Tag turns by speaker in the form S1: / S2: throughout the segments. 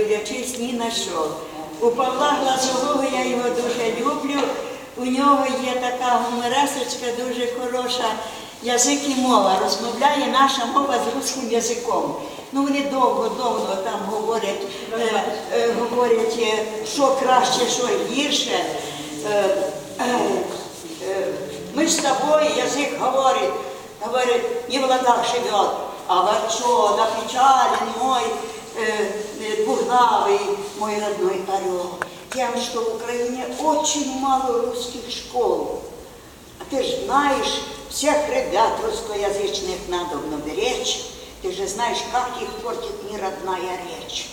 S1: дивлячись ні на що. У Павла Глазового я його дуже люблю. У нього є така гуморесочка дуже хороша. Язик і мова розмовляє наша мова з русським язиком. Ну вони довго-довго там говорять, е, е, говорять, е, що краще, що гірше. Е, е, е, ми з тобою язик говорить, говорит, не в ладах живет, а ворчо, на печали мой э, э, двуглавый, мой родной орел. Тем, что в Украине очень мало русских школ. А ты же знаешь, всех ребят русскоязычных надо беречь. Ты же знаешь, как их портит неродная речь.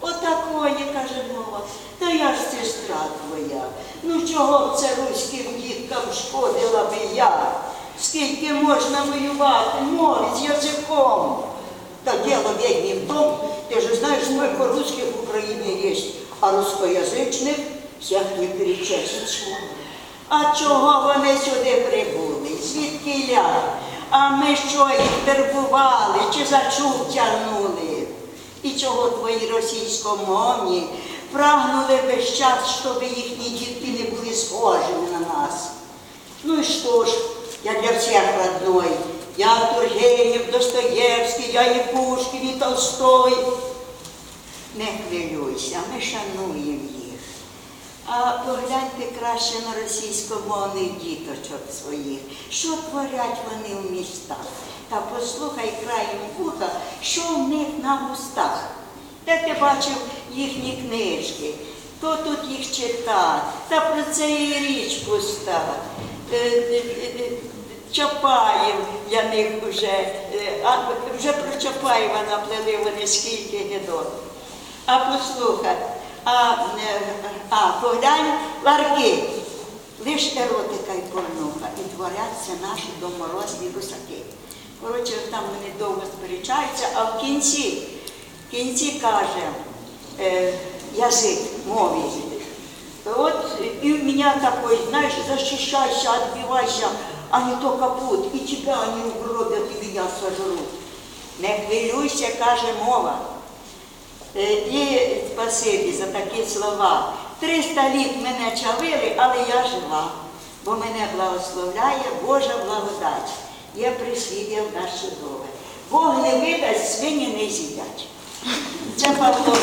S1: Отакої, каже мова, та я ж сестра твоя. Ну чого б це руським діткам шкодила би я? Скільки можна воювати, мові з язиком? Не в том, ти ж знаєш, сколько русских в Україні є, а русскоязичних всіх не перечислиш. А чого вони сюди прибули? Звідки ля? А ми що їх вербували чи за чуб тягнули? І чого твої російськомовні прагнули весь час, щоб їхні дітки не були схожими на нас. Ну і що ж, я для всіх родной. Я Тургенєв, Достоєвський, я і Пушкін, і Толстой. Не хвилюйся, ми шануємо їх. А погляньте краще на російськомовних діточок своїх, що творять вони в містах. Та послухай краєм вуха, що в них на устах. Де ти бачив їхні книжки, хто тут їх читав, та про це і річ пуста. Чапаєв для них вже, е, а вже про Чапаєва наплели вони скільки гідот. А послухай, а, е, а поглянь, ларки, лиш еротика і порнуха, і творяться наші доморослі русаки. Коротше, там вони довго сперечаються, а в кінці, в кінці каже е, язик мові. Вот и у меня такой, знаешь, защищайся, отбивайся, не то капут, и тебя они угробят, и меня сожрут. Не хвилюйся, каже мова. Е, І спасибі за такі слова. Триста літ мене чавили, але я жива, бо мене благословляє Божа благодать. Є прислів'я в нас. Бог не видасть, свині не з'їдять. Це Павло.